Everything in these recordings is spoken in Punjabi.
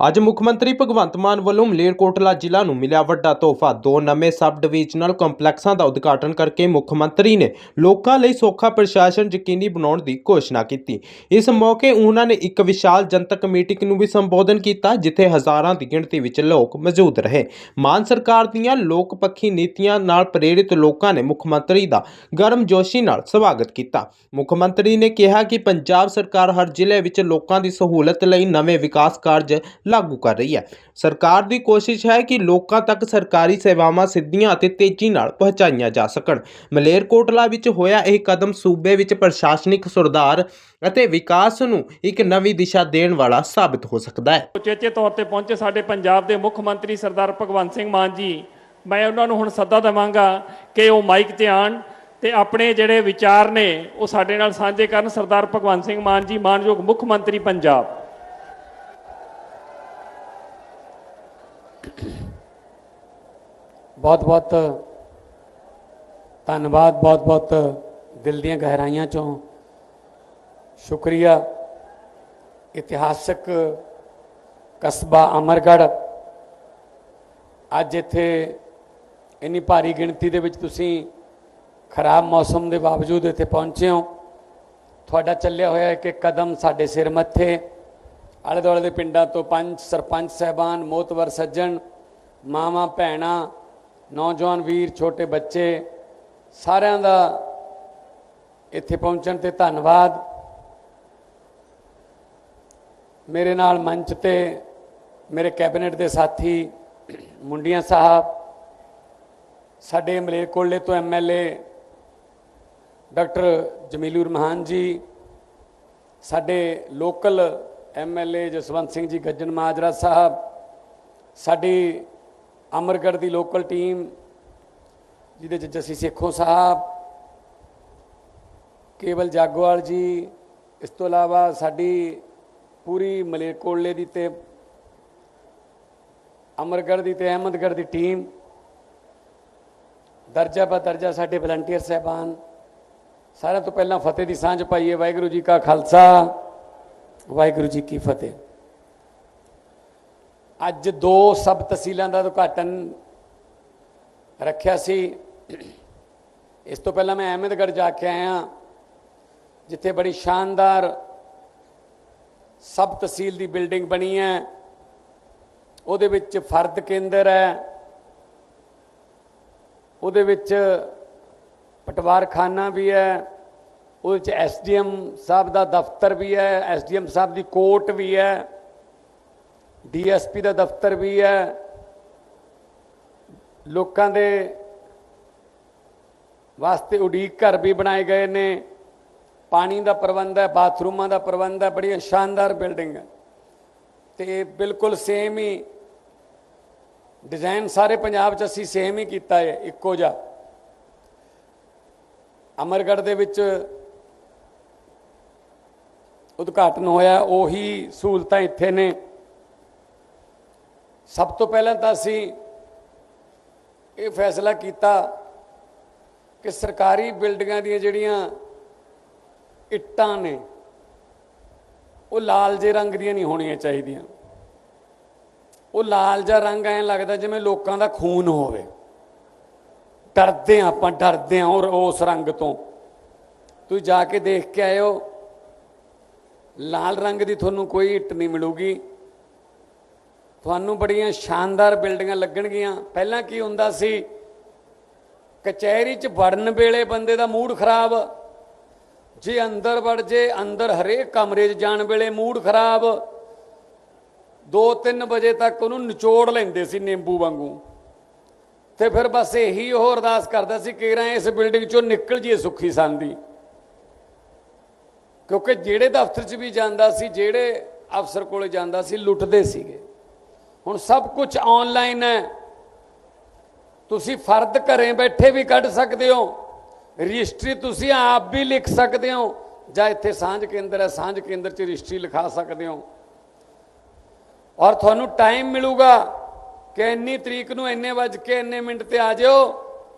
ਅੱਜ ਮੁੱਖ ਮੰਤਰੀ ਭਗਵੰਤ ਮਾਨ ਵੱਲੋਂ ਮਲੇਰਕੋਟਲਾ ਜ਼ਿਲ੍ਹਾ ਨੂੰ ਮਿਲਿਆ ਵੱਡਾ ਤੋਹਫਾ। ਦੋ ਨਵੇਂ ਸਬ ਡਿਵੀਜ਼ਨਲ ਕੰਪਲੈਕਸਾਂ ਦਾ ਉਦਘਾਟਨ ਕਰਕੇ ਮੁੱਖ ਮੰਤਰੀ ਨੇ ਲੋਕਾਂ ਲਈ ਸੌਖਾ ਪ੍ਰਸ਼ਾਸਨ ਯਕੀਨੀ ਬਣਾਉਣ ਦੀ ਘੋਸ਼ਣਾ ਕੀਤੀ। ਇਸ ਮੌਕੇ ਉਹਨਾਂ ਨੇ ਇੱਕ ਵਿਸ਼ਾਲ ਜਨਤਕ ਮੀਟਿੰਗ ਨੂੰ ਵੀ ਸੰਬੋਧਨ ਕੀਤਾ, ਜਿੱਥੇ ਹਜ਼ਾਰਾਂ ਦੀ ਗਿਣਤੀ ਵਿੱਚ ਲੋਕ ਮੌਜੂਦ ਰਹੇ। ਮਾਨ ਸਰਕਾਰ ਦੀਆਂ ਲੋਕ ਪੱਖੀ ਨੀਤੀਆਂ ਨਾਲ ਪ੍ਰੇਰਿਤ ਲੋਕਾਂ ਨੇ ਮੁੱਖ ਮੰਤਰੀ ਦਾ ਗਰਮਜੋਸ਼ੀ ਨਾਲ ਸਵਾਗਤ ਕੀਤਾ। ਮੁੱਖ ਮੰਤਰੀ ਨੇ ਕਿਹਾ ਕਿ ਪੰਜਾਬ ਸਰਕਾਰ ਹਰ ਜ਼ਿਲ੍ਹੇ ਵਿੱਚ ਲੋਕਾਂ ਦੀ ਸਹੂਲਤ ਲਈ ਨਵੇਂ ਵਿਕਾਸ ਕਾਰਜ ਲਾਗੂ ਕਰ ਰਹੀ ਹੈ। ਸਰਕਾਰ ਦੀ ਕੋਸ਼ਿਸ਼ ਹੈ ਕਿ ਲੋਕਾਂ ਤੱਕ ਸਰਕਾਰੀ ਸੇਵਾਵਾਂ ਸਿੱਧੀਆਂ ਅਤੇ ਤੇਜ਼ੀ ਨਾਲ ਪਹੁੰਚਾਈਆਂ ਜਾ ਸਕਣ। ਮਲੇਰਕੋਟਲਾ ਵਿੱਚ ਹੋਇਆ ਇਹ ਕਦਮ ਸੂਬੇ ਵਿੱਚ ਪ੍ਰਸ਼ਾਸਨਿਕ ਸੁਧਾਰ ਅਤੇ ਵਿਕਾਸ ਨੂੰ ਇੱਕ ਨਵੀਂ ਦਿਸ਼ਾ ਦੇਣ ਵਾਲਾ ਸਾਬਤ ਹੋ ਸਕਦਾ ਹੈ। ਉਚੇਚੇ ਤੌਰ ਤੇ ਪਹੁੰਚੇ ਸਾਡੇ ਪੰਜਾਬ ਦੇ ਮੁੱਖ ਮੰਤਰੀ ਸਰਦਾਰ ਭਗਵੰਤ ਸਿੰਘ ਮਾਨ ਜੀ, ਮੈਂ ਉਹਨਾਂ ਨੂੰ ਹੁਣ ਸੱਦਾ ਦੇਵਾਂਗਾ ਕਿ ਉਹ ਮਾਈਕ ਤੇ ਆਣ ਤੇ ਆਪਣੇ ਜਿਹੜੇ ਵਿਚਾਰ ਨੇ ਉਹ ਸਾਡੇ ਨਾਲ ਸਾਂਝੇ ਕਰਨ। ਸਰਦਾਰ ਭਗਵੰਤ ਸਿੰਘ ਮਾਨ ਜੀ, ਮਾਨਯੋਗ ਮੁੱਖ ਮੰਤਰੀ ਪੰਜਾਬ। ਬਹੁਤ ਬਹੁਤ ਧੰਨਵਾਦ ਬਹੁਤ ਬਹੁਤ ਦਿਲ ਦੀਆਂ ਗਹਿਰਾਈਆਂ ਚੋਂ। ਸ਼ੁਕਰੀਆ। ਇਤਿਹਾਸਕ ਕਸਬਾ ਅਮਰਗੜ੍ਹ। ਅੱਜ ਇੱਥੇ ਇੰਨੀ ਭਾਰੀ ਗਿਣਤੀ ਦੇ ਵਿੱਚ ਤੁਸੀਂ ਖਰਾਬ ਮੌਸਮ ਦੇ ਬਾਵਜੂਦ ਇੱਥੇ ਪਹੁੰਚੇ ਹੋ। ਤੁਹਾਡਾ ਚੱਲਿਆ ਹੋਇਆ ਕਿ ਕਦਮ ਸਾਡੇ ਸਿਰ ਮੱਥੇ। ਆਲੇ ਦੁਆਲੇ ਦੇ ਪਿੰਡਾਂ ਤੋਂ ਪੰਜ ਸਰਪੰਚ ਸਹਿਬਾਨ, ਮੋਤਵਰ ਸੱਜਣ, ਮਾਵਾਂ, ਭੈਣਾਂ ਨੌਜਵਾਨ ਵੀਰ, ਛੋਟੇ ਬੱਚੇ, ਸਾਰਿਆਂ ਦਾ ਇੱਥੇ ਪਹੁੰਚਣ ਤੇ ਧੰਨਵਾਦ। ਮੇਰੇ ਨਾਲ ਮੰਚ ਤੇ ਮੇਰੇ ਕੈਬਨਿਟ ਦੇ ਸਾਥੀ ਮੁੰਡੀਆਂ ਸਾਹਿਬ, ਸਾਡੇ ਮਲੇਰਕੋਟਲੇ ਤੋਂ ਐਮਐਲਏ ਡਾਕਟਰ ਜਮੀਲੂਰ ਮਹਾਨ ਜੀ, ਸਾਡੇ ਲੋਕਲ ਐਮਐਲਏ ਜਸਵੰਤ ਸਿੰਘ ਜੀ, ਗੱਜਣ ਮਾਜਰਾ ਸਾਹਿਬ, ਸਾਡੀ ਅਮਰਗੜ੍ਹ ਦੀ ਲੋਕਲ ਟੀਮ ਜਿਹਦੇ ਚ ਜਸੀ ਸੇਖੋ ਸਾਹਿਬ, ਕੇਵਲ ਜਾਗਵਾਲ ਜੀ, ਇਸ ਤੋਂ ਇਲਾਵਾ ਸਾਡੀ ਪੂਰੀ ਮਲੇਰਕੋਟਲੇ ਦੀ ਤੇ ਅਮਰਗੜ੍ਹ ਦੀ ਤੇ ਅਹਿਮਦਗੜ੍ਹ ਦੀ ਟੀਮ ਦਰਜਾ ਬਾ ਦਰਜਾ ਸਾਡੇ ਵਲੰਟੀਅਰ ਸਹਿਬਾਨ, ਸਾਰਿਆਂ ਤੋਂ ਪਹਿਲਾਂ ਫਤਿਹ ਦੀ ਸਾਂਝ ਪਾਈਏ, ਵਾਹਿਗੁਰੂ ਜੀ ਕਾ ਖਾਲਸਾ, ਵਾਹਿਗੁਰੂ ਜੀ ਕੀ ਫਤਿਹ। ਅੱਜ ਦੋ ਸਬ ਤਹਿਸੀਲਾਂ ਦਾ ਉਦਘਾਟਨ ਰੱਖਿਆ ਸੀ। ਇਸ ਤੋਂ ਪਹਿਲਾਂ ਮੈਂ ਅਹਿਮਦਗੜ੍ਹ ਜਾ ਕੇ ਆਇਆ ਜਿੱਥੇ ਬੜੀ ਸ਼ਾਨਦਾਰ ਸਬ ਤਹਿਸੀਲ ਦੀ ਬਿਲਡਿੰਗ ਬਣੀ ਹੈ। ਉਹਦੇ ਵਿੱਚ ਫਰਦ ਕੇਂਦਰ ਹੈ। ਉਹਦੇ ਵਿੱਚ ਪਟਵਾਰਖਾਨਾ ਵੀ ਹੈ। ਉਹਦੇ ਵਿੱਚ ਐਸਡੀਐਮ ਸਾਹਿਬ ਦਾ ਦਫ਼ਤਰ ਵੀ ਹੈ। ਐਸਡੀਐਮ ਸਾਹਿਬ ਦੀ ਕੋਰਟ ਵੀ ਹੈ। ਡੀਐਸਪੀ ਦਾ ਦਫ਼ਤਰ ਵੀ ਹੈ। ਲੋਕਾਂ ਦੇ ਵਾਸਤੇ ਉਡੀਕ ਘਰ ਵੀ ਬਣਾਏ ਗਏ ਨੇ। ਪਾਣੀ ਦਾ ਪ੍ਰਬੰਧ ਹੈ, ਬਾਥਰੂਮਾਂ ਦਾ ਪ੍ਰਬੰਧ ਹੈ ਬੜੀ ਸ਼ਾਨਦਾਰ ਬਿਲਡਿੰਗ ਹੈ। ਤੇ ਬਿਲਕੁਲ ਸੇਮ ਹੀ ਡਿਜ਼ਾਈਨ ਸਾਰੇ ਪੰਜਾਬ 'ਚ ਅਸੀਂ ਸੇਮ ਹੀ ਕੀਤਾ ਹੈ, ਇੱਕੋ ਜਿਹਾ। ਅਮਰਗੜ੍ਹ ਦੇ ਵਿੱਚ ਉਦਘਾਟਨ ਹੋਇਆ, ਉਹੀ ਸਹੂਲਤਾਂ ਇੱਥੇ ਨੇ। ਸਭ ਤੋਂ ਪਹਿਲਾਂ ਤਾਂ ਅਸੀਂ ਇਹ ਫੈਸਲਾ ਕੀਤਾ ਕਿ ਸਰਕਾਰੀ ਬਿਲਡਿੰਗਾਂ ਦੀਆਂ ਜਿਹੜੀਆਂ ਇੱਟਾਂ ਨੇ, ਉਹ ਲਾਲ ਜੇ ਰੰਗ ਦੀਆਂ ਨਹੀਂ ਹੋਣੀਆਂ ਚਾਹੀਦੀਆਂ। ਉਹ ਲਾਲ ਜਿਹਾ ਰੰਗ ਐਂ ਲੱਗਦਾ ਜਿਵੇਂ ਲੋਕਾਂ ਦਾ ਖੂਨ ਹੋਵੇ। ਡਰਦੇ ਹਾਂ ਆਪਾਂ, ਡਰਦੇ ਹਾਂ ਔਰ ਉਸ ਰੰਗ ਤੋਂ। ਤੁਸੀਂ ਜਾ ਕੇ ਦੇਖ ਕੇ ਆਇਓ। ਲਾਲ ਰੰਗ ਦੀ ਤੁਹਾਨੂੰ ਕੋਈ ਇੱਟ ਨਹੀਂ ਮਿਲੂਗੀ। ਤੁਹਾਨੂੰ ਬੜੀਆਂ ਸ਼ਾਨਦਾਰ ਬਿਲਡਿੰਗਾਂ ਲੱਗਣਗੀਆਂ। ਪਹਿਲਾਂ ਕੀ ਹੁੰਦਾ ਸੀ? ਕਚਹਿਰੀ 'ਚ ਵੜਨ ਵੇਲੇ ਬੰਦੇ ਦਾ ਮੂਡ ਖਰਾਬ। ਜੇ ਅੰਦਰ ਵੜ ਜੇ, ਅੰਦਰ ਹਰੇਕ ਕਮਰੇ 'ਚ ਜਾਣ ਵੇਲੇ ਮੂਡ ਖਰਾਬ। 2-3 ਵਜੇ ਤੱਕ ਉਹਨੂੰ ਨਿਚੋੜ ਲੈਂਦੇ ਸੀ ਨਿੰਬੂ ਵਾਂਗੂ। ਤੇ ਫਿਰ ਬਸ ਇਹੀ ਉਹ ਅਰਦਾਸ ਕਰਦਾ ਸੀ ਕਿ ਰਾਂ ਇਸ ਬਿਲਡਿੰਗ 'ਚੋਂ ਨਿਕਲ ਜੀਏ ਸੁੱਖੀ ਸੰਦੀ ਕਿਉਂਕਿ ਜਿਹੜੇ ਦਫ਼ਤਰ 'ਚ ਵੀ ਜਾਂਦਾ ਸੀ, ਜਿਹੜੇ ਅਫਸਰ ਕੋਲੇ ਜਾਂਦਾ ਸੀ, ਲੁੱਟਦੇ ਸੀਗੇ। ਹੁਣ ਸਭ ਕੁਝ ਆਨਲਾਈਨ ਹੈ। ਤੁਸੀਂ ਫਰਦ ਘਰੇ ਬੈਠੇ ਵੀ ਕੱਢ ਸਕਦੇ ਹੋ। ਰਜਿਸਟਰੀ ਤੁਸੀਂ ਆਪ ਵੀ ਲਿਖ ਸਕਦੇ ਹੋ। ਜਾਂ ਇੱਥੇ ਸਾਂਝ ਕੇਂਦਰ ਹੈ, ਸਾਂਝ ਕੇਂਦਰ 'ਚ ਰਜਿਸਟਰੀ ਲਿਖਾ ਸਕਦੇ ਹੋ। ਔਰ ਤੁਹਾਨੂੰ ਟਾਈਮ ਮਿਲੂਗਾ ਕਿ ਇੰਨੀ ਤਰੀਕ ਨੂੰ ਇੰਨੇ ਵਜ ਕੇ ਇੰਨੇ ਮਿੰਟ ਤੇ ਆ ਜਾਓ,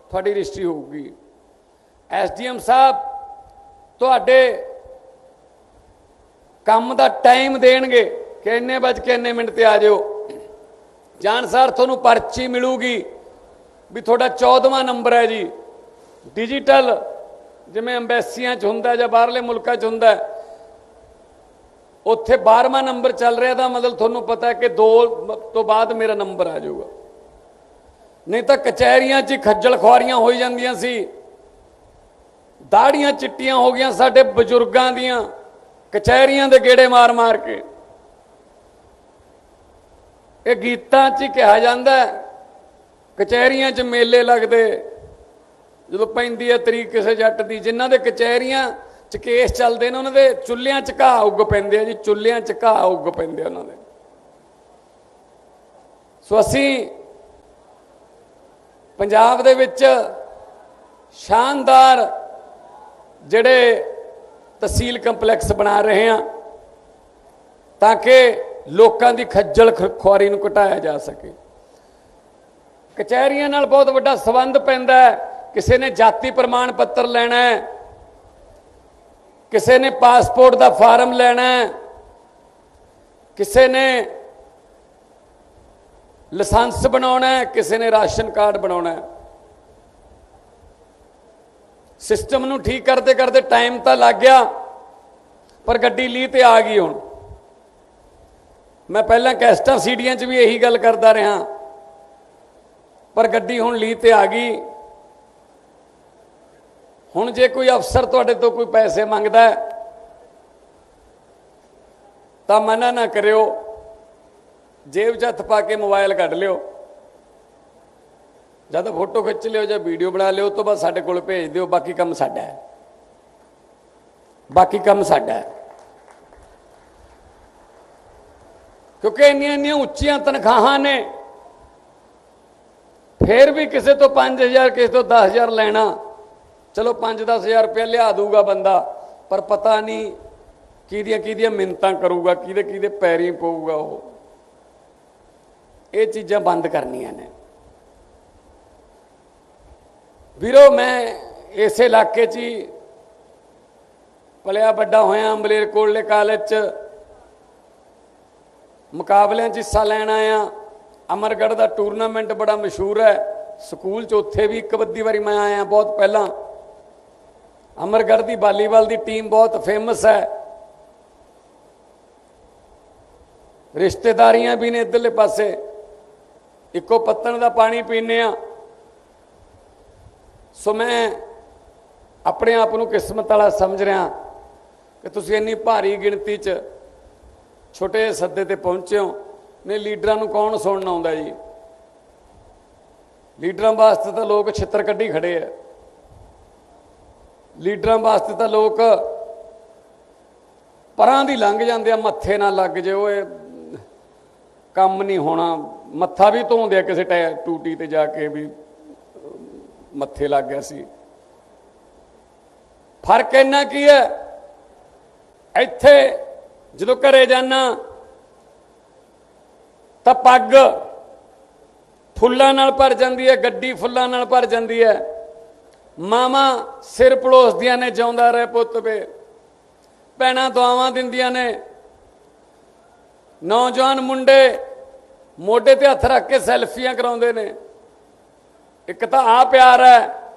ਤੁਹਾਡੀ ਰਜਿਸਟਰੀ ਹੋਊਗੀ। ਐਸਡੀਐਮ ਸਾਹਿਬ, ਤੁਹਾਡੇ ਕੰਮ ਦਾ ਟਾਈਮ ਦੇਣਗੇ ਕਿ ਇੰਨੇ ਵੱਜ ਕੇ ਇੰਨੇ ਮਿੰਟ ਤੇ ਆ ਜਿਓ। ਜਾਣ ਸਰ ਤੁਹਾਨੂੰ ਪਰਚੀ ਮਿਲੂਗੀ ਵੀ ਤੁਹਾਡਾ 14ਵਾਂ ਨੰਬਰ ਹੈ ਜੀ। ਡਿਜੀਟਲ ਜਿਵੇਂ ਐਮਬੈਸੀਆਂ 'ਚ ਹੁੰਦਾ ਜਾਂ ਬਾਹਰਲੇ ਮੁਲਕਾਂ 'ਚ ਹੁੰਦਾ ਉੱਥੇ 12ਵਾਂ ਨੰਬਰ ਚੱਲ ਰਿਹਾ ਤਾਂ ਮਤਲਬ ਤੁਹਾਨੂੰ ਪਤਾ ਕਿ 2 ਤੋਂ ਬਾਅਦ ਮੇਰਾ ਨੰਬਰ ਆ ਜਾਊਗਾ। ਨਹੀਂ ਤਾਂ ਕਚਹਿਰੀਆਂ 'ਚ ਹੀ ਖੱਜਲ ਖੁਆਰੀਆਂ ਹੋਈ ਜਾਂਦੀਆਂ ਸੀ। ਦਾੜੀਆਂ ਚਿੱਟੀਆਂ ਹੋ ਗਈਆਂ ਸਾਡੇ ਬਜ਼ੁਰਗਾਂ ਦੀਆਂ, ਕਚਹਿਰੀਆਂ ਦੇ ਗੇੜੇ ਮਾਰ-ਮਾਰ ਕੇ। ਇਹ ਗੀਤਾਂ 'ਚ ਹੀ ਕਿਹਾ ਜਾਂਦਾ ਕਚਹਿਰੀਆਂ 'ਚ ਮੇਲੇ ਲੱਗਦੇ। ਜਦੋਂ ਪੈਂਦੀ ਹੈ ਤਰੀਕ ਕਿਸੇ ਜੱਟ ਦੀ, ਜਿਨ੍ਹਾਂ ਦੇ ਕਚਹਿਰੀਆਂ 'ਚ ਕੇਸ ਚੱਲਦੇ ਨੇ, ਉਹਨਾਂ ਦੇ ਚੁੱਲ੍ਹਿਆਂ 'ਚ ਘਾਹ ਉੱਗ ਪੈਂਦੇ ਆ ਜੀ, ਚੁੱਲ੍ਹਿਆਂ 'ਚ ਘਾਹ ਉੱਗ ਪੈਂਦੇ ਉਹਨਾਂ ਦੇ। ਸੋ ਅਸੀਂ ਪੰਜਾਬ ਦੇ ਵਿੱਚ ਸ਼ਾਨਦਾਰ ਜਿਹੜੇ ਤਹਿਸੀਲ ਕੰਪਲੈਕਸ ਬਣਾ ਰਹੇ ਹਾਂ, ਤਾਂ ਕਿ ਲੋਕਾਂ ਦੀ ਖੱਜਲ ਖੁਆਰੀ ਨੂੰ ਘਟਾਇਆ ਜਾ ਸਕੇ। ਕਚਹਿਰੀਆਂ ਨਾਲ ਬਹੁਤ ਵੱਡਾ ਸਬੰਧ ਪੈਂਦਾ ਹੈ। ਕਿਸੇ ਨੇ ਜਾਤੀ ਪ੍ਰਮਾਣ ਪੱਤਰ ਲੈਣਾ ਹੈ। ਕਿਸੇ ਨੇ ਪਾਸਪੋਰਟ ਦਾ ਫਾਰਮ ਲੈਣਾ ਹੈ। ਕਿਸੇ ਨੇ ਲਾਇਸੈਂਸ ਬਣਾਉਣਾ ਹੈ। ਕਿਸੇ ਨੇ ਰਾਸ਼ਨ ਕਾਰਡ ਬਣਾਉਣਾ ਹੈ। ਸਿਸਟਮ ਨੂੰ ਠੀਕ ਕਰਦੇ ਕਰਦੇ ਟਾਈਮ ਤਾਂ ਲੱਗ ਗਿਆ, ਪਰ ਗੱਡੀ ਲੀ ਤੇ ਆ ਗਈ ਹੁਣ। ਪਹਿਲਾਂ ਕੈਸਟਾਂ ਸੀਡੀਆਂ 'ਚ ਵੀ ਇਹੀ ਗੱਲ ਕਰਦਾ ਰਿਹਾ। ਪਰ ਗੱਡੀ ਹੁਣ ਲੀ ਤੇ ਆ ਗਈ। ਹੁਣ ਜੇ ਕੋਈ ਅਫਸਰ ਤੁਹਾਡੇ ਤੋਂ ਕੋਈ ਪੈਸੇ ਮੰਗਦਾ ਤਾਂ ਮਨਾ ਨਾ ਕਰਿਓ। ਜੇਬ 'ਚ ਹੱਥ ਪਾ ਕੇ ਮੋਬਾਈਲ ਕੱਢ ਲਿਓ। ਜਦ ਫੋਟੋ ਖਿੱਚ ਲਿਓ ਜਾਂ ਵੀਡੀਓ ਬਣਾ ਲਿਓ ਉਸ ਤੋਂ ਬਾਅਦ ਸਾਡੇ ਕੋਲ ਭੇਜ ਦਿਓ। ਬਾਕੀ ਕੰਮ ਸਾਡਾ ਹੈ। ਬਾਕੀ ਕੰਮ ਸਾਡਾ ਹੈ। ਕਿਉਂਕਿ ਇੰਨੀਆਂ ਇੰਨੀਆਂ ਉੱਚੀਆਂ ਤਨਖਾਹਾਂ ਨੇ। ਫੇਰ ਵੀ ਕਿਸੇ ਤੋਂ 5000 ਕਿਸੇ ਤੋਂ 10000 ਲੈਣਾ। ਚਲੋ 5-10000 ਰੁਪਏ ਲਿਆ ਦੂਗਾ ਬੰਦਾ, ਪਰ ਪਤਾ ਨਹੀਂ ਕਿਹਦੀਆਂ ਕਿਹਦੀਆਂ ਮਿੰਤਾਂ ਕਰੂਗਾ, ਕਿਹਦੇ ਕਿਹਦੇ ਪੈਰੀ ਪਊਗਾ ਉਹ। ਇਹ ਚੀਜ਼ਾਂ ਬੰਦ ਕਰਨੀਆਂ ਨੇ। ਵੀਰੋ, ਮੈਂ ਇਸੇ ਇਲਾਕੇ 'ਚ ਹੀ ਪਲਿਆ ਵੱਡਾ ਹੋਇਆ, ਅੰਬਲੇਰ ਕੋਲੇ ਕਾਲਜ 'ਚ ਮੁਕਾਬਲਿਆਂ 'ਚ ਹਿੱਸਾ ਲੈਣ ਆਇਆ। ਅਮਰਗੜ੍ਹ ਦਾ ਟੂਰਨਾਮੈਂਟ ਬੜਾ ਮਸ਼ਹੂਰ ਹੈ। ਸਕੂਲ 'ਚ ਉੱਥੇ ਵੀ ਇੱਕ ਬੱਦੀ ਵਾਰੀ ਮੈਂ ਆਇਆ ਬਹੁਤ ਪਹਿਲਾਂ। ਅਮਰਗੜ੍ਹ ਦੀ ਵਾਲੀਬਾਲ ਦੀ ਟੀਮ ਬਹੁਤ ਫੇਮਸ ਹੈ। ਰਿਸ਼ਤੇਦਾਰੀਆਂ ਵੀ ਨੇ ਇਧਰਲੇ ਪਾਸੇ। ਇੱਕੋ ਪੱਤਣ ਦਾ ਪਾਣੀ ਪੀਨੇ ਆ ਸੋ ਮੈਂ ਆਪਣੇ ਆਪ ਨੂੰ ਕਿਸਮਤ ਵਾਲਾ ਸਮਝ ਰਿਹਾ ਕਿ ਤੁਸੀਂ ਇੰਨੀ ਭਾਰੀ ਗਿਣਤੀ 'ਚ ਛੋਟੇ ਸੱਦੇ ਤੇ ਪਹੁੰਚਿਓ। ਹੋ ਨੇ ਲੀਡਰਾਂ ਨੂੰ ਕੌਣ ਸੁਣਨ ਆਉਂਦਾ ਜੀ? ਲੀਡਰਾਂ ਵਾਸਤੇ ਤਾਂ ਲੋਕ ਛਿੱਤਰ ਕੱਢੀ ਖੜੇ ਆ। ਲੀਡਰਾਂ ਵਾਸਤੇ ਤਾਂ ਲੋਕ ਪਰਾਂ ਦੀ ਲੰਘ ਜਾਂਦੇ ਆ, ਮੱਥੇ ਨਾਲ ਲੱਗ ਜੇ ਓਏ ਕੰਮ ਨਹੀਂ ਹੋਣਾ। ਮੱਥਾ ਵੀ ਧੋਂਦੇ ਆ ਕਿਸੇ ਟੈ, ਟੂਟੀ ਤੇ ਜਾ ਕੇ ਵੀ ਮੱਥੇ ਲੱਗ ਗਿਆ ਸੀ। ਫ਼ਰਕ ਇੰਨਾ ਕੀ ਹੈ? ਇੱਥੇ ਜਦੋਂ ਘਰੇ ਜਾਣਾ ਤਾਂ ਪੱਗ ਫੁੱਲਾਂ ਨਾਲ ਭਰ ਜਾਂਦੀ ਹੈ, ਗੱਡੀ ਫੁੱਲਾਂ ਨਾਲ ਭਰ ਜਾਂਦੀ ਹੈ। ਮਾਮਾ ਸਿਰ ਪਲੋਸਦੀਆਂ ਨੇ, ਜਿਉਂਦਾ ਰਹਿ ਪੁੱਤ ਵੇ। ਭੈਣਾਂ ਦੁਆਵਾਂ ਦਿੰਦੀਆਂ ਨੇ। ਨੌਜਵਾਨ ਮੁੰਡੇ ਮੋਢੇ ਤੇ ਹੱਥ ਰੱਖ ਕੇ ਸੈਲਫੀਆਂ ਕਰਾਉਂਦੇ ਨੇ। ਇੱਕ ਤਾਂ ਆ ਪਿਆਰ ਹੈ,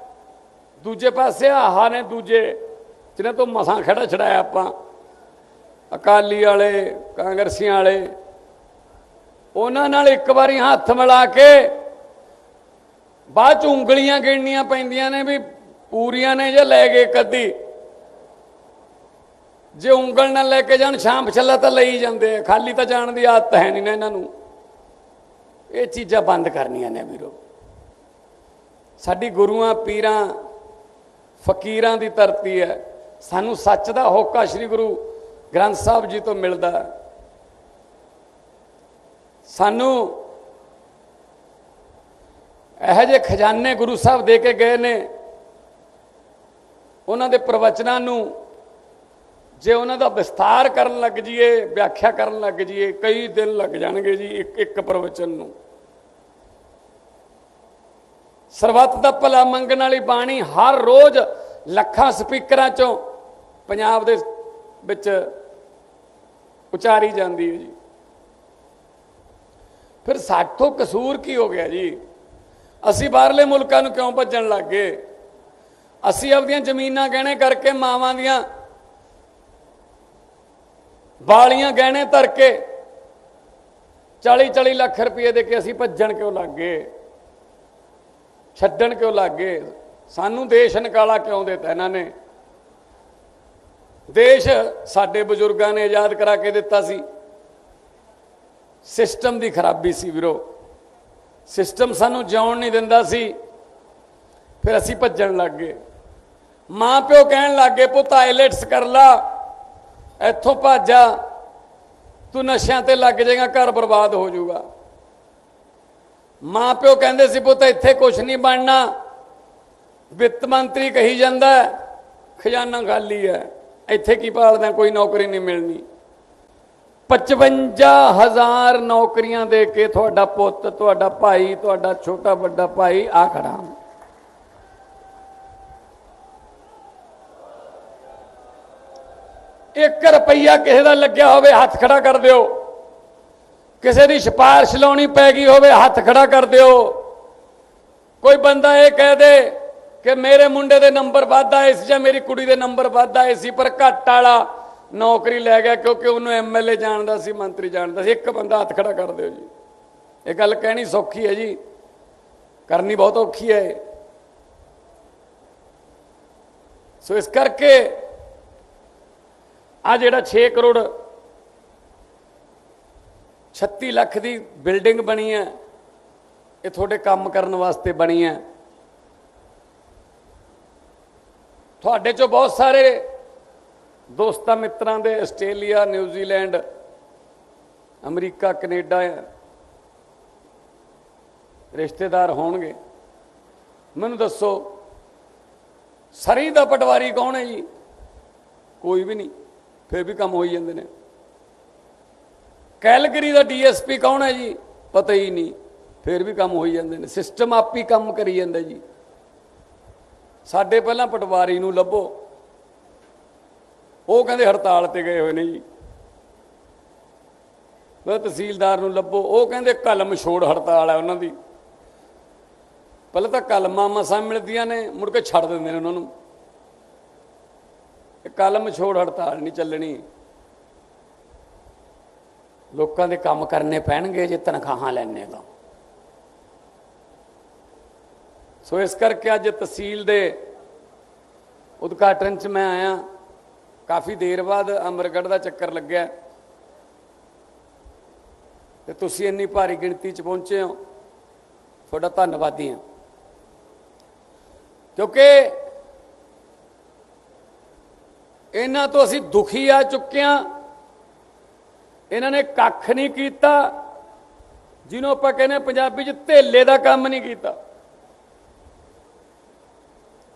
ਦੂਜੇ ਪਾਸੇ ਆਹਾ ਨੇ, ਦੂਜੇ ਜਿਹਨਾਂ ਤੋਂ ਮਸਾਂ ਖੜਾ ਛੜਾਇਆ ਆਪਾਂ। ਅਕਾਲੀ ਵਾਲੇ, ਕਾਂਗਰਸੀਆਂ ਵਾਲੇ, ਉਹਨਾਂ ਨਾਲ ਇੱਕ ਵਾਰੀ ਹੱਥ ਮਿਲਾ ਕੇ ਬਾਅਦ ਚ ਉਂਗਲੀਆਂ ਗਿਣਨੀਆਂ ਪੈਂਦੀਆਂ ਨੇ ਵੀ ਪੂਰੀਆਂ ਨੇ ਜਾਂ ਲੈ ਗਏ ਕਦੀ। ਜੇ ਉਂਗਲ ਨਾਲ ਲੈ ਕੇ ਜਾਣ ਸ਼ਾਮ ਛੱਲਾ ਤਾਂ ਲਈ ਜਾਂਦੇ ਆ। ਖਾਲੀ ਤਾਂ ਜਾਣ ਦੀ ਆਦਤ ਹੈ ਨਹੀਂ ਨਾ ਇਹਨਾਂ ਨੂੰ। ਇਹ ਚੀਜ਼ਾਂ ਬੰਦ ਕਰਨੀਆਂ ਨੇ ਵੀਰੋ। ਸਾਡੀ ਗੁਰੂਆਂ, ਪੀਰਾਂ, ਫਕੀਰਾਂ ਦੀ ਧਰਤੀ ਹੈ। ਸਾਨੂੰ ਸੱਚ ਦਾ ਹੋਕਾ ਸ੍ਰੀ ਗੁਰੂ ਗ੍ਰੰਥ ਸਾਹਿਬ ਜੀ ਤੋਂ ਮਿਲਦਾ ਸਾਨੂੰ ਇਹੋ ਜਿਹੇ ਖਜ਼ਾਨੇ ਗੁਰੂ ਸਾਹਿਬ ਦੇ ਕੇ ਗਏ ਨੇ। ਉਹਨਾਂ ਦੇ ਪ੍ਰਵਚਨਾਂ ਨੂੰ ਜੇ ਉਹਨਾਂ ਦਾ ਵਿਸਤਾਰ ਕਰਨ ਲੱਗ ਜਾਈਏ, ਵਿਆਖਿਆ ਕਰਨ ਲੱਗ ਜਾਈਏ, ਕਈ ਦਿਨ ਲੱਗ ਜਾਣਗੇ ਜੀ ਇੱਕ ਇੱਕ ਪ੍ਰਵਚਨ ਨੂੰ। ਸਰਬੱਤ ਦਾ ਭਲਾ ਮੰਗਣ ਵਾਲੀ ਬਾਣੀ ਹਰ ਰੋਜ਼ ਲੱਖਾਂ ਸਪੀਕਰਾਂ ਚੋਂ ਪੰਜਾਬ ਦੇ ਵਿੱਚ ਉਚਾਰੀ ਜਾਂਦੀ ਹੈ ਜੀ। ਫਿਰ ਸਾਥੋਂ ਕਸੂਰ ਕੀ ਹੋ ਗਿਆ ਜੀ? ਅਸੀਂ ਬਾਹਰਲੇ ਮੁਲਕਾਂ ਨੂੰ ਕਿਉਂ ਭੱਜਣ ਲੱਗ ਗਏ? ਅਸੀਂ ਆਪਣੀਆਂ ਜ਼ਮੀਨਾਂ ਗਹਿਣੇ ਕਰਕੇ ਮਾਵਾਂ ਦੀਆਂ ਵਾਲੀਆਂ ਗਹਿਣੇ ਧਰ ਕੇ 40 40 ਲੱਖ ਰੁਪਏ ਦੇ ਕੇ ਅਸੀਂ ਭੱਜਣ ਕਿਉਂ ਲੱਗ ਗਏ? ਛੱਡਣ ਕਿਉਂ ਲੱਗ ਗਏ? ਸਾਨੂੰ ਦੇਸ਼ ਨਿਕਾਲਾ ਕਿਉਂ ਦਿੱਤਾ ਇਹਨਾਂ ਨੇ? ਦੇਸ਼ ਸਾਡੇ ਬਜ਼ੁਰਗਾਂ ਨੇ ਆਜ਼ਾਦ ਕਰਾ ਕੇ ਦਿੱਤਾ ਸੀ। ਸਿਸਟਮ ਦੀ ਖਰਾਬੀ ਸੀ ਵੀਰੋ। ਸਿਸਟਮ ਸਾਨੂੰ ਜਿਉਣ ਨਹੀਂ ਦਿੰਦਾ ਸੀ। ਫਿਰ ਅਸੀਂ ਭੱਜਣ ਲੱਗ ਗਏ। ਮਾਂ ਪਿਓ ਕਹਿਣ ਲੱਗ ਗਏ, ਪੁੱਤ, ਆਈਲੈਟਸ ਕਰ ਲਾ। ਇੱਥੋਂ ਭੱਜ ਤੂੰ ਨਸ਼ਿਆਂ ਤੇ ਲੱਗ ਜਾਏਗਾ, ਘਰ ਬਰਬਾਦ ਹੋ ਜਾਊਗਾ। ਮਾਂ ਪਿਓ ਕਹਿੰਦੇ ਸੀ, ਪੁੱਤ, ਇੱਥੇ ਕੁਝ ਨਹੀਂ ਬਣਨਾ। ਵਿੱਤ ਮੰਤਰੀ ਕਹੀ ਜਾਂਦਾ, ਖਜ਼ਾਨਾ ਖਾਲੀ ਹੈ। ਇੱਥੇ ਕੀ ਭਾਲਦਾ, ਕੋਈ ਨੌਕਰੀ ਨਹੀਂ ਮਿਲਣੀ। 55000 ਨੌਕਰੀਆਂ ਦੇ ਕੇ ਤੁਹਾਡਾ ਪੁੱਤ, ਤੁਹਾਡਾ ਭਾਈ, ਤੁਹਾਡਾ ਛੋਟਾ ਵੱਡਾ ਭਾਈ ਆ ਖੜਾ। ਇੱਕ ਰੁਪਈਆ ਕਿਸੇ ਦਾ ਲੱਗਿਆ ਹੋਵੇ, ਹੱਥ ਖੜਾ ਕਰ ਦਿਓ। ਕਿਸੇ ਦੀ ਸਿਫਾਰਿਸ਼ ਲਾਉਣੀ ਪੈ ਗਈ ਹੋਵੇ, ਹੱਥ ਖੜਾ ਕਰ ਦਿਓ। ਕੋਈ ਬੰਦਾ ਇਹ ਕਹਿ ਦੇ ਕਿ ਮੇਰੇ ਮੁੰਡੇ ਦੇ ਨੰਬਰ ਵੱਧ ਆਏ ਸੀ ਜਾਂ ਮੇਰੀ ਕੁੜੀ ਦੇ ਨੰਬਰ ਵੱਧ ਆਏ ਸੀ, ਪਰ ਘੱਟ ਵਾਲਾ ਨੌਕਰੀ ਲੈ ਗਿਆ ਕਿਉਂਕਿ ਉਹਨੂੰ ਐਮਐਲਏ ਜਾਣਦਾ ਸੀ, ਮੰਤਰੀ ਜਾਣਦਾ ਸੀ। ਇੱਕ ਬੰਦਾ ਹੱਥ ਖੜਾ ਕਰ ਦਿਓ ਜੀ। ਇਹ ਗੱਲ ਕਹਿਣੀ ਸੌਖੀ ਹੈ ਜੀ। ਕਰਨੀ ਬਹੁਤ ਔਖੀ ਹੈ ਸੋ ਇਸ ਕਰਕੇ ਆ ਜਿਹੜਾ 6 ਕਰੋੜ 36 ਲੱਖ ਦੀ ਬਿਲਡਿੰਗ ਬਣੀ ਹੈ, ਇਹ ਤੁਹਾਡੇ ਕੰਮ ਕਰਨ ਵਾਸਤੇ ਬਣੀ ਹੈ। ਤੁਹਾਡੇ ਚੋਂ ਬਹੁਤ ਸਾਰੇ ਦੋਸਤਾਂ ਮਿੱਤਰਾਂ ਦੇ ਆਸਟ੍ਰੇਲੀਆ ਨਿਊਜ਼ੀਲੈਂਡ ਅਮਰੀਕਾ, ਕੈਨੇਡਾ ਰਿਸ਼ਤੇਦਾਰ ਹੋਣਗੇ। ਮੈਨੂੰ ਦੱਸੋ, ਸਰੀ ਦਾ ਪਟਵਾਰੀ ਕੌਣ ਹੈ ਜੀ? ਕੋਈ ਵੀ ਨਹੀਂ, ਫਿਰ ਵੀ ਕੰਮ ਹੋਈ ਜਾਂਦੇ ਨੇ। ਕੈਲਗਰੀ ਦਾ ਡੀਐਸਪੀ ਕੌਣ ਹੈ ਜੀ? ਪਤਾ ਹੀ ਨਹੀਂ, ਫਿਰ ਵੀ ਕੰਮ ਹੋਈ ਜਾਂਦੇ ਨੇ। ਸਿਸਟਮ ਆਪ ਹੀ ਕੰਮ ਕਰੀ ਜਾਂਦਾ ਜੀ। ਸਾਡੇ ਪਹਿਲਾਂ ਪਟਵਾਰੀ ਨੂੰ ਲੱਭੋ। ਉਹ ਕਹਿੰਦੇ ਹੜਤਾਲ ਤੇ ਗਏ ਹੋਏ ਨੇ ਜੀ। ਮੈਂ ਤਹਿਸੀਲਦਾਰ ਨੂੰ ਲੱਭੋ। ਉਹ ਕਹਿੰਦੇ ਕਲਮ ਛੋੜ ਹੜਤਾਲ ਹੈ ਉਹਨਾਂ ਦੀ। ਪਹਿਲਾਂ ਤਾਂ ਕਲਮਾਂ ਮਸਾਂ ਮਿਲਦੀਆਂ ਨੇ, ਮੁੜ ਕੇ ਛੱਡ ਦਿੰਦੇ ਨੇ ਉਹਨਾਂ ਨੂੰ। ਇਹ ਕਲਮ ਛੋੜ ਹੜਤਾਲ ਨਹੀਂ ਚੱਲਣੀ। ਲੋਕਾਂ ਦੇ ਕੰਮ ਕਰਨੇ ਪੈਣਗੇ ਜੇ ਤਨਖਾਹਾਂ ਲੈਣੇ ਤਾਂ। ਸੋ ਇਸ ਕਰਕੇ ਅੱਜ ਤਹਿਸੀਲ ਦੇ ਉਦਘਾਟਨ 'ਚ ਮੈਂ ਆਇਆ। ਕਾਫੀ ਦੇਰ ਬਾਅਦ ਅਮਰਗੜ੍ਹ ਦਾ ਚੱਕਰ ਲੱਗਿਆ। ਤੇ ਤੁਸੀਂ ਇੰਨੀ ਭਾਰੀ ਗਿਣਤੀ 'ਚ ਪਹੁੰਚੇ ਹੋ। ਤੁਹਾਡਾ ਧੰਨਵਾਦੀ ਹਾਂ। ਕਿਉਂਕਿ ਇਹਨਾਂ ਤੋਂ ਅਸੀਂ ਦੁਖੀ ਆ ਚੁੱਕੇ ਹਾਂ। ਇਹਨਾਂ ਨੇ ਕੱਖ ਨਹੀਂ ਕੀਤਾ। ਜਿਹਨੂੰ ਆਪਾਂ ਕਹਿੰਦੇ ਪੰਜਾਬੀ 'ਚ ਧੇਲੇ ਦਾ ਕੰਮ ਨਹੀਂ ਕੀਤਾ।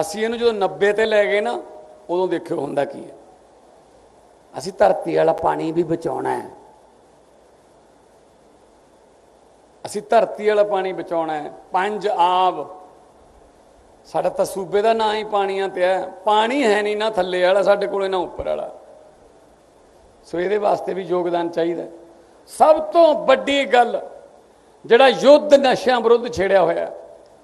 ਅਸੀਂ ਇਹਨੂੰ ਜਦੋਂ 90 ਤੇ ਲੈ ਗਏ ਨਾ, ਉਦੋਂ ਦੇਖਿਓ ਹੁੰਦਾ ਕੀ ਹੈ। ਅਸੀਂ ਧਰਤੀ ਵਾਲਾ ਪਾਣੀ ਵੀ ਬਚਾਉਣਾ ਹੈ। ਅਸੀਂ ਧਰਤੀ ਵਾਲਾ ਪਾਣੀ ਬਚਾਉਣਾ ਹੈ। ਪੰਜ ਆਬ। ਸਾਡਾ ਤਾਂ ਸੂਬੇ ਦਾ ਨਾਂ ਹੀ ਪਾਣੀਆਂ ਤੇ ਹੈ। ਪਾਣੀ ਹੈ ਨਹੀਂ ਨਾ ਥੱਲੇ ਵਾਲਾ, ਸਾਡੇ ਕੋਲੇ ਨਾ ਉੱਪਰ ਵਾਲਾ। ਸੋ ਇਹਦੇ ਵਾਸਤੇ ਵੀ ਯੋਗਦਾਨ ਚਾਹੀਦਾ ਸਭ ਤੋਂ ਵੱਡੀ ਗੱਲ, ਜਿਹੜਾ ਯੁੱਧ ਨਸ਼ਿਆਂ ਵਿਰੁੱਧ ਛੇੜਿਆ ਹੋਇਆ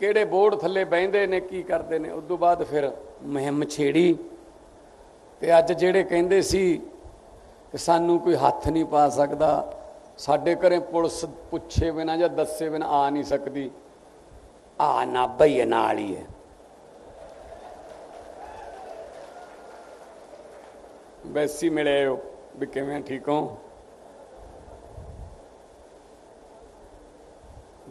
ਕਿਹੜੇ ਬੋਰਡ ਥੱਲੇ ਬਹਿੰਦੇ ਨੇ, ਕੀ ਕਰਦੇ ਨੇ। ਉਸ ਤੋਂ ਬਾਅਦ ਫਿਰ ਮੁਹਿੰਮ ਛੇੜੀ ਤੇ ਅੱਜ ਜਿਹੜੇ ਕਹਿੰਦੇ ਸੀ ਕਿ ਸਾਨੂੰ ਕੋਈ ਹੱਥ ਨਹੀਂ ਪਾ ਸਕਦਾ, ਸਾਡੇ ਘਰੇ ਪੁਲਿਸ ਪੁੱਛੇ ਬਿਨਾ ਜਾਂ ਦੱਸੇ ਬਿਨਾ ਆ ਨਹੀਂ ਸਕਦੀ। ਆ ਨਾ ਬਈ ਨਾਲ ਹੀ ਹੈ ਵੈਸੀ ਮਿਲੇ ਹੋ ਵੀ ਕਿਵੇਂ ਠੀਕ ਹੋ?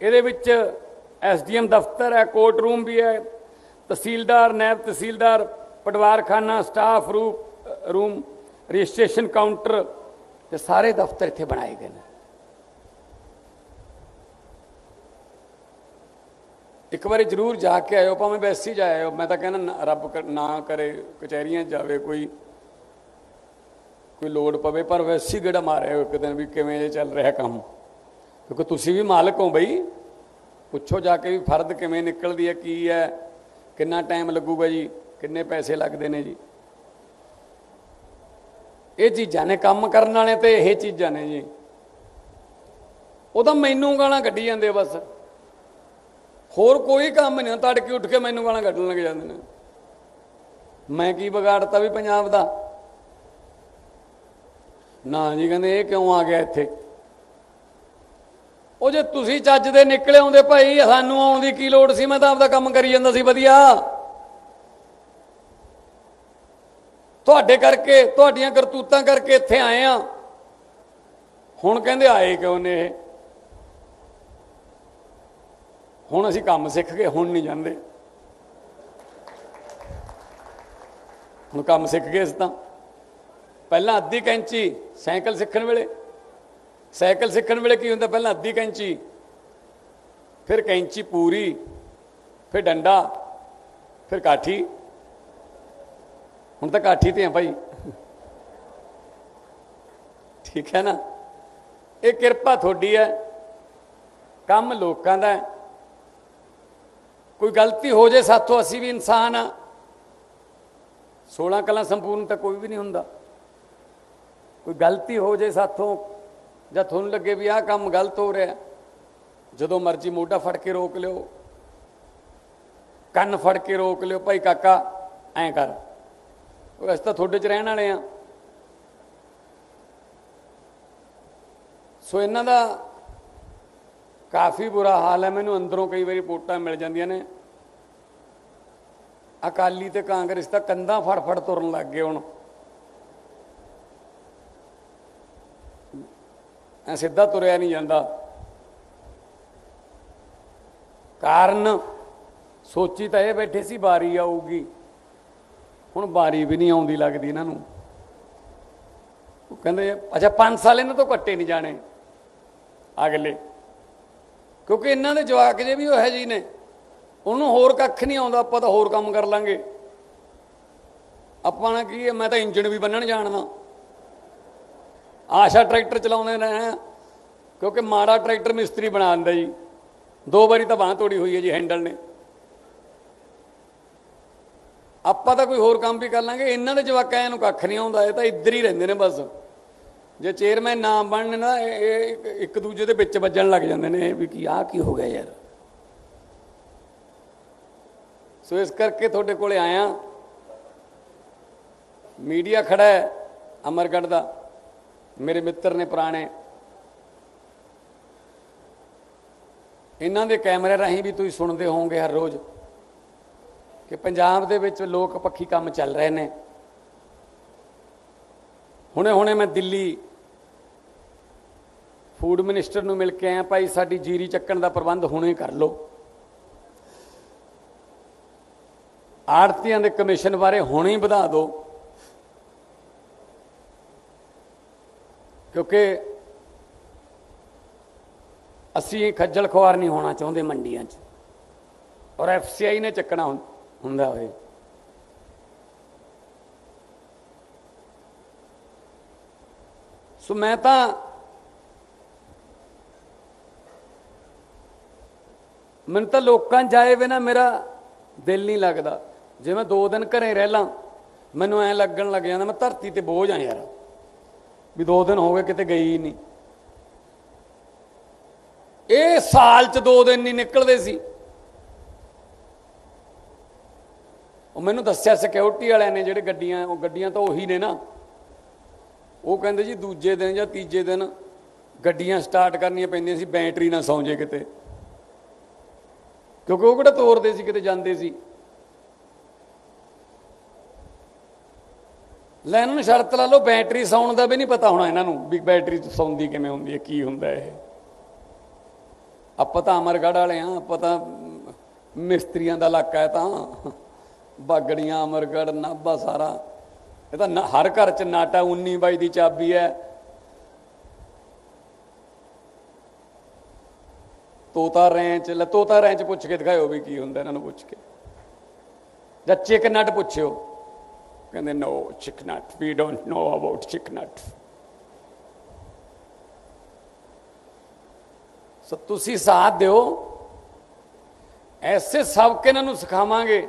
ਇਹਦੇ ਵਿੱਚ ਐਸਡੀਐਮ ਦਫ਼ਤਰ ਹੈ ਕੋਰਟ ਰੂਮ ਵੀ ਹੈ, ਤਹਿਸੀਲਦਾਰ ਨਾਇਬ ਤਹਿਸੀਲਦਾਰ, ਪਟਵਾਰਖਾਨਾ staff room room registration counter ਤੇ ਸਾਰੇ ਦਫ਼ਤਰ ਇੱਥੇ ਬਣਾਏ ਗਏ ਨੇ। ਇੱਕ ਵਾਰੀ ਜ਼ਰੂਰ ਜਾ ਕੇ ਆਇਓ, ਭਾਵੇਂ ਵੈਸੇ ਹੀ ਜਾ ਆਇਓ, ਮੈਂ ਤਾਂ ਕਹਿੰਦਾ ਨਾ- ਰੱਬ ਕਰ- ਨਾ ਕਰੇ, ਕਚਹਿਰੀਆਂ ਜਾਵੇ ਕੋਈ ਕੋਈ ਲੋੜ ਪਵੇ, ਪਰ ਵੈਸੇ ਹੀ ਗੇੜਾ ਮਾਰਿਓ ਇੱਕ ਦਿਨ ਵੀ ਕਿਵੇਂ ਇਹ ਚੱਲ ਰਿਹਾ ਕੰਮ। ਕਿਉਂਕਿ ਤੁਸੀਂ ਵੀ ਮਾਲਕ ਹੋ ਬਈ। ਪੁੱਛੋ ਜਾ ਕੇ ਵੀ ਫਰਦ ਕਿਵੇਂ ਨਿਕਲਦੀ ਹੈ, ਕੀ ਹੈ, ਕਿੰਨਾ ਟਾਈਮ ਲੱਗੂਗਾ ਜੀ, ਕਿੰਨੇ ਪੈਸੇ ਲੱਗਦੇ ਨੇ ਜੀ। ਇਹ ਚੀਜ਼ਾਂ ਨੇ, ਕੰਮ ਕਰਨ ਵਾਲੇ ਤੇ ਇਹ ਚੀਜ਼ਾਂ ਨੇ ਜੀ। ਉਹ ਤਾਂ ਮੈਨੂੰ ਗਾਲਾਂ ਕੱਢੀ ਜਾਂਦੇ ਬਸ। ਹੋਰ ਕੋਈ ਕੰਮ ਨਹੀਂ, ਤੜਕੇ ਉੱਠ ਕੇ ਮੈਨੂੰ ਗਾਲਾਂ ਕੱਢਣ ਲੱਗ ਜਾਂਦੇ ਨੇ। ਮੈਂ ਕੀ ਵਿਗਾੜਤਾ ਵੀ ਪੰਜਾਬ ਦਾ? ਨਾ ਜੀ, ਕਹਿੰਦੇ ਇਹ ਕਿਉਂ ਆ ਗਿਆ ਇੱਥੇ? ਉਹ ਜੇ ਤੁਸੀਂ ਚੱਜ ਦੇ ਨਿਕਲੇ ਆਉਂਦੇ ਭਾਈ, ਸਾਨੂੰ ਆਉਣ ਦੀ ਕੀ ਲੋੜ ਸੀ? ਮੈਂ ਤਾਂ ਆਪਦਾ ਕੰਮ ਕਰੀ ਜਾਂਦਾ ਸੀ, ਵਧੀਆ। ਤੁਹਾਡੇ ਕਰਕੇ, ਤੁਹਾਡੀਆਂ ਕਰਤੂਤਾਂ ਕਰਕੇ ਇੱਥੇ ਆਏ ਆ। ਹੁਣ ਕਹਿੰਦੇ ਆਏ ਕਿਉਂ ਨੇ ਇਹ? ਹੁਣ ਅਸੀਂ ਕੰਮ ਸਿੱਖ ਗਏ ਹੁਣ ਨਹੀਂ ਜਾਂਦੇ। ਹੁਣ ਕੰਮ ਸਿੱਖ ਗਏ ਅਸੀਂ ਤਾਂ। ਪਹਿਲਾਂ ਅੱਧੀ ਕੈਂਚੀ ਸਾਈਕਲ ਸਿੱਖਣ ਵੇਲੇ ਸਾਈਕਲ ਸਿੱਖਣ ਵੇਲੇ ਕੀ ਹੁੰਦਾ? ਪਹਿਲਾਂ ਅੱਧੀ ਕੈਂਚੀ, ਫਿਰ ਕੈਂਚੀ ਪੂਰੀ, ਫਿਰ ਡੰਡਾ, ਫਿਰ ਕਾਠੀ। ਹੁਣ ਤਾਂ ਕਾਠੀ ਤੇ ਆ ਭਾਈ। ਠੀਕ ਹੈ ਨਾ? ਇਹ ਕਿਰਪਾ ਤੁਹਾਡੀ ਹੈ। ਕੰਮ ਲੋਕਾਂ ਦਾ ਕੋਈ ਗਲਤੀ ਹੋ ਜੇ ਸਾਥੋਂ ਅਸੀਂ ਵੀ ਇਨਸਾਨ ਆ। 16 ਕਲਾ ਸੰਪੂਰਨ ਤਾਂ ਕੋਈ ਵੀ ਨਹੀਂ ਹੁੰਦਾ। ਕੋਈ ਗਲਤੀ ਹੋ ਜੇ ਸਾਥੋਂ ਜਾਂ ਤੁਹਾਨੂੰ ਲੱਗੇ ਵੀ ਆਹ ਕੰਮ ਗਲਤ ਹੋ ਰਿਹਾ। ਜਦੋਂ ਮਰਜ਼ੀ ਮੋਢਾ ਫੜ ਕੇ ਰੋਕ ਲਿਓ। ਕੰਨ ਫੜ ਕੇ ਰੋਕ ਲਿਓ, ਭਾਈ ਕਾਕਾ, ਐਂ ਕਰ। ਉਹ ਅਸੀਂ ਤਾਂ ਤੁਹਾਡੇ 'ਚ ਰਹਿਣ ਵਾਲੇ ਆ। ਸੋ ਇਹਨਾਂ ਦਾ ਕਾਫੀ ਬੁਰਾ ਹਾਲ ਹੈ। ਮੈਨੂੰ ਅੰਦਰੋਂ ਕਈ ਵਾਰੀ ਰਿਪੋਰਟਾਂ ਮਿਲ ਜਾਂਦੀਆਂ ਨੇ। ਅਕਾਲੀ ਤੇ ਕਾਂਗਰਸ ਤਾਂ ਕੰਧਾਂ ਫੜ ਫੜ ਤੁਰਨ ਲੱਗ ਗਏ ਹੁਣ। ਐ ਸਿੱਧਾ ਤੁਰਿਆ ਨਹੀਂ ਜਾਂਦਾ। ਕਾਰਨ ਸੋਚੀ ਤਾਂ ਇਹ ਬੈਠੇ ਸੀ ਬਾਰੀ ਆਊਗੀ। ਹੁਣ ਬਾਰੀ ਵੀ ਨਹੀਂ ਆਉਂਦੀ ਲੱਗਦੀ ਇਹਨਾਂ ਨੂੰ। ਉਹ ਕਹਿੰਦੇ, ਅੱਛਾ 5 ਸਾਲ ਇਹਨਾਂ ਤੋਂ ਕੱਟੇ ਨਹੀਂ ਜਾਣੇ ਅਗਲੇ। ਕਿਉਂਕਿ ਇਹਨਾਂ ਦੇ ਜਵਾਕ ਜੇ ਵੀ ਉਹ ਹੈ ਜੀ ਨੇ, ਉਹਨੂੰ ਹੋਰ ਕੱਖ ਨਹੀਂ ਆਉਂਦਾ, ਆਪਾਂ ਤਾਂ ਹੋਰ ਕੰਮ ਕਰ ਲਾਂਗੇ। ਆਪਾਂ ਨਾ ਕੀ ਹੈ, ਮੈਂ ਤਾਂ ਇੰਜਣ ਵੀ ਬੰਨਣ ਜਾਣਦਾ। ਆਸ਼ਾ ਟਰੈਕਟਰ ਚਲਾਉਂਦੇ ਨੇ ਕਿਉਂਕਿ ਮਾੜਾ ਟਰੈਕਟਰ ਮਿਸਤਰੀ ਬਣਾ ਦਿੰਦਾ ਜੀ। ਦੋ ਵਾਰੀ ਤਾਂ ਬਾਂਹ ਤੋੜੀ ਹੋਈ ਹੈ ਜੀ, ਹੈਂਡਲ ਨੇ। ਆਪਾਂ ਤਾਂ ਕੋਈ ਹੋਰ ਕੰਮ ਵੀ ਕਰ ਲਾਂਗੇ। ਇਹਨਾਂ ਦੇ ਜਵਾਕਾਂ ਨੂੰ ਕੱਖ ਨਹੀਂ ਆਉਂਦਾ, ਇਹ ਤਾਂ ਇੱਧਰ ਹੀ ਰਹਿੰਦੇ ਨੇ ਬਸ। ਜੇ ਚੇਅਰਮੈਨ ਨਾ ਬਣਨ ਨਾ, ਇਹ ਇੱਕ- ਦੂਜੇ ਦੇ ਵਿੱਚ ਵੱਜਣ ਲੱਗ ਜਾਂਦੇ ਨੇ, ਵੀ ਕੀ ਆ ਕੀ ਹੋ ਗਿਆ ਯਾਰ। ਸੋ ਇਸ ਕਰਕੇ ਤੁਹਾਡੇ ਕੋਲੇ ਆਇਆ। ਮੀਡੀਆ ਖੜਾ ਹੈ ਅਮਰਗੜ੍ਹ ਦਾ। ਮੇਰੇ ਮਿੱਤਰ ਨੇ ਪੁਰਾਣੇ। ਇਹਨਾਂ ਦੇ ਕੈਮਰੇ ਰਾਹੀਂ ਵੀ ਤੁਸੀਂ ਸੁਣਦੇ ਹੋਵੋਗੇ ਹਰ ਰੋਜ਼ ਕਿ ਪੰਜਾਬ ਦੇ ਵਿੱਚ ਲੋਕ ਪੱਖੀ ਕੰਮ ਚੱਲ ਰਹੇ ਨੇ। ਹੁਣੇ ਹੁਣੇ ਮੈਂ ਦਿੱਲੀ ਫੂਡ ਮਿਨਿਸਟਰ ਨੂੰ ਮਿਲ ਕੇ ਆਇਆ, ਭਾਈ ਸਾਡੀ ਜੀਰੀ ਚੱਕਣ ਦਾ ਪ੍ਰਬੰਧ ਹੁਣੇ ਕਰ ਲਓ। ਆੜਤੀਆਂ ਦੇ ਕਮਿਸ਼ਨ ਬਾਰੇ ਹੁਣੇ ਹੀ ਵਧਾ ਦਿਓ। ਕਿਉਂਕਿ ਅਸੀਂ ਖੱਜਲ ਖੁਆਰ ਨਹੀਂ ਹੋਣਾ ਚਾਹੁੰਦੇ ਮੰਡੀਆਂ 'ਚ। ਔਰ ਐਫਸੀਆਈ ਨੇ ਚੱਕਣਾ ਹੁੰ- ਹੁੰਦਾ ਹੋਏ ਸੋ ਮੈਂ ਤਾਂ ਮੈਨੂੰ ਤਾਂ ਲੋਕਾਂ 'ਚ ਜਾਏ ਬਿਨਾ ਮੇਰਾ ਦਿਲ ਨਹੀਂ ਲੱਗਦਾ। ਜੇ ਮੈਂ ਦੋ ਦਿਨ ਘਰੇ ਰਹਿ ਲਾਂ, ਮੈਨੂੰ ਐ ਲੱਗਣ ਲੱਗ ਜਾਂਦਾ, ਮੈਂ ਧਰਤੀ ਤੇ ਬੋਝ ਆ ਯਾਰ। ਵੀ ਦੋ ਦਿਨ ਹੋ ਗਏ ਕਿਤੇ ਗਈ ਨਹੀਂ। ਇਹ ਸਾਲ 'ਚ ਦੋ ਦਿਨ ਨਹੀਂ ਨਿਕਲਦੇ ਸੀ। ਉਹ ਮੈਨੂੰ ਦੱਸਿਆ ਸਿਕਿਉਰਿਟੀ ਵਾਲਿਆਂ ਨੇ ਜਿਹੜੇ ਗੱਡੀਆਂ, ਉਹ ਗੱਡੀਆਂ ਤਾਂ ਉਹੀ ਨੇ ਨਾ। ਉਹ ਕਹਿੰਦੇ ਜੀ ਦੂਜੇ ਦਿਨ ਜਾਂ ਤੀਜੇ ਦਿਨ ਗੱਡੀਆਂ ਸਟਾਰਟ ਕਰਨੀਆਂ ਪੈਂਦੀਆਂ ਸੀ, ਬੈਟਰੀ ਨਾ ਸੌਂ ਜੇ ਕਿਤੇ। ਕਿਉਂਕਿ ਉਹ ਕਿਹੜਾ ਤੋਰਦੇ ਸੀ, ਕਿਤੇ ਜਾਂਦੇ ਸੀ। ਲੈ, ਇਹਨਾਂ ਨੂੰ ਸ਼ਰਤ ਲਾ ਲਓ, ਬੈਟਰੀ ਸੌਣ ਦਾ ਵੀ ਨਹੀਂ ਪਤਾ ਹੋਣਾ ਇਹਨਾਂ ਨੂੰ ਵੀ ਬੈਟਰੀ ਸੌਂਦੀ ਕਿਵੇਂ ਹੁੰਦੀ ਹੈ, ਕੀ ਹੁੰਦਾ ਇਹ। ਆਪਾਂ ਤਾਂ ਅਮਰਗੜ੍ਹ ਵਾਲੇ ਆ ਆਪਾਂ ਤਾਂ ਮਿਸਤਰੀਆਂ ਦਾ ਇਲਾਕਾ ਹੈ ਤਾਂ। ਬਾਗੜੀਆਂ, ਅਮਰਗੜ੍ਹ, ਨਾਭਾ ਸਾਰਾ। ਇਹ ਤਾਂ ਹਰ ਘਰ ਚ ਨਾਟਾ 19 ਬਾਈ ਦੀ ਚਾਬੀ ਹੈ। ਤੋਤਾ ਰੈਂਚ, ਲੈ, ਤੋਤਾ ਰੈਂਚ ਪੁੱਛ ਕੇ ਦਿਖਾਇਓ ਵੀ ਕੀ ਹੁੰਦਾ ਇਹਨਾਂ ਨੂੰ ਪੁੱਛ ਕੇ। ਜਾਂ ਚਿਕਨਟ ਪੁੱਛਿਓ। ਕਹਿੰਦੇ ਨੋ ਚਿਕ ਵੀ ਡੋਨਟ ਨੋ ਅਬਾਊਟ ਚਿਕ ਸੋ ਤੁਸੀਂ ਸਾਥ ਦਿਓ ਐਸੇ ਸਬਕ ਇਹਨਾਂ ਨੂੰ ਸਿਖਾਵਾਂਗੇ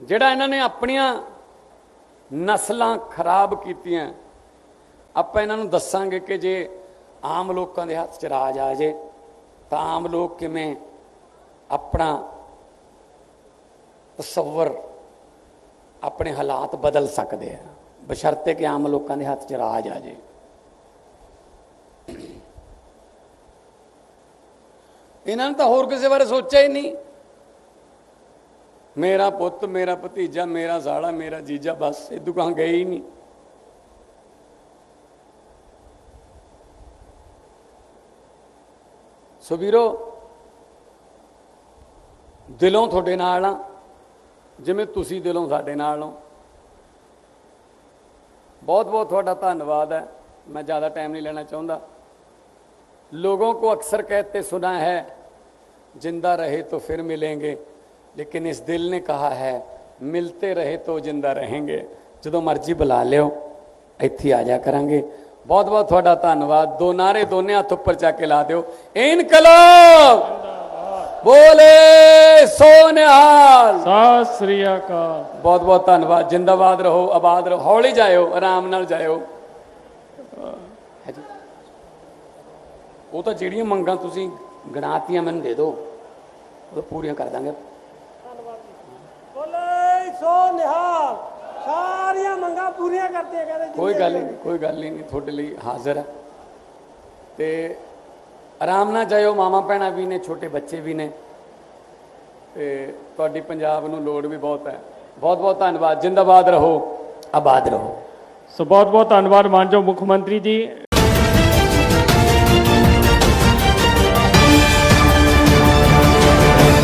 ਜਿਹੜਾ ਇਹਨਾਂ ਨੇ ਆਪਣੀਆਂ ਨਸਲਾਂ ਖਰਾਬ ਕੀਤੀਆਂ ਆਪਾਂ ਇਹਨਾਂ ਨੂੰ ਦੱਸਾਂਗੇ ਕਿ ਜੇ ਆਮ ਲੋਕਾਂ ਦੇ ਹੱਥ 'ਚ ਰਾਜ ਆ ਜੇ ਤਾਂ ਆਮ ਲੋਕ ਕਿਵੇਂ ਆਪਣਾ ਤਸਵਰ ਆਪਣੇ ਹਾਲਾਤ ਬਦਲ ਸਕਦੇ ਆ। ਬਸ਼ਰਤੇ ਕਿ ਆਮ ਲੋਕਾਂ ਦੇ ਹੱਥ 'ਚ ਰਾਜ ਆ ਜੇ। ਇਹਨਾਂ ਨੇ ਤਾਂ ਹੋਰ ਕਿਸੇ ਬਾਰੇ ਸੋਚਿਆ ਹੀ ਨਹੀਂ। ਮੇਰਾ ਪੁੱਤ, ਮੇਰਾ ਭਤੀਜਾ, ਮੇਰਾ ਸਾਲਾ ਮੇਰਾ ਜੀਜਾ, ਬਸ, ਇਹ ਦੁਕਾਨ ਗਏ ਹੀ ਨਹੀਂ। ਸੋ ਵੀਰੋ, ਦਿਲੋਂ ਤੁਹਾਡੇ ਨਾਲ ਆ। ਜਿਵੇਂ ਤੁਸੀਂ ਦਿਲੋਂ ਸਾਡੇ ਨਾਲ ਹੋ ਬਹੁਤ ਬਹੁਤ ਤੁਹਾਡਾ ਧੰਨਵਾਦ ਹੈ मैं ज़्यादा टाइम नहीं लेना चाहूँगा लोगों को अक्सर कहते सुना है जिंदा रहे तो फिर मिलेंगे लेकिन इस दिल ने कहा है मिलते रहे तो जिंदा रहेंगे ਜਦੋਂ ਮਰਜ਼ੀ ਬੁਲਾ ਲਿਓ ਇੱਥੇ ਆ ਜਾ ਕਰਾਂਗੇ ਬਹੁਤ ਬਹੁਤ ਤੁਹਾਡਾ ਧੰਨਵਾਦ ਦੋ ਨਾਰੇ ਦੋਨੇ ਹੱਥ ਉੱਪਰ ਚੱਕ ਕੇ ਲਾ ਦਿਓ ਇਨਕਲਾਬ ਬੋਲੇ ਸੋਨਿਹਾਲ ਸਤਿ ਸ੍ਰੀ ਅਕਾਲ। ਬਹੁਤ ਬਹੁਤ ਧੰਨਵਾਦ। ਜਿੰਦਾਬਾਦ ਰਹੋ ਆਬਾਦ ਰਹੋ ਹੌਲੀ ਜਾਇਓ ਆਰਾਮ ਨਾਲ ਜਾਇਓ। ਉਹ ਤਾਂ ਜਿਹੜੀਆਂ ਮੰਗਾਂ ਤੁਸੀਂ ਗਣਾਤੀਆਂ ਮੈਨੂੰ ਦੇ ਦਿਓ ਉਹ ਤਾਂ ਪੂਰੀਆਂ ਕਰ ਦਾਂਗੇ। ਬੋਲੇ ਸੋ ਨਿਹਾਲ ਸਾਰੀਆਂ ਮੰਗਾਂ ਪੂਰੀਆਂ ਕਹਿੰਦੇ ਕੋਈ ਗੱਲ ਨਹੀਂ ਕੋਈ ਗੱਲ ਨਹੀਂ ਤੁਹਾਡੇ ਲਈ ਹਾਜ਼ਰ ਹੈ ਤੇ ਆਰਾਮ ਨਾਲ ਜਾਇਓ ਮਾਮਾ ਭੈਣਾਂ ਵੀ ਨੇ ਛੋਟੇ ਬੱਚੇ ਵੀ ਨੇ। ਤੇ ਤੁਹਾਡੀ ਪੰਜਾਬ ਨੂੰ ਲੋੜ ਵੀ ਬਹੁਤ ਹੈ। ਬਹੁਤ ਬਹੁਤ ਧੰਨਵਾਦ। ਜਿੰਦਾਬਾਦ ਰਹੋ। ਆਬਾਦ ਰਹੋ। ਸੋ ਬਹੁਤ ਬਹੁਤ ਧੰਨਵਾਦ ਮਾਨਯੋਗ ਮੁੱਖ ਮੰਤਰੀ ਜੀ।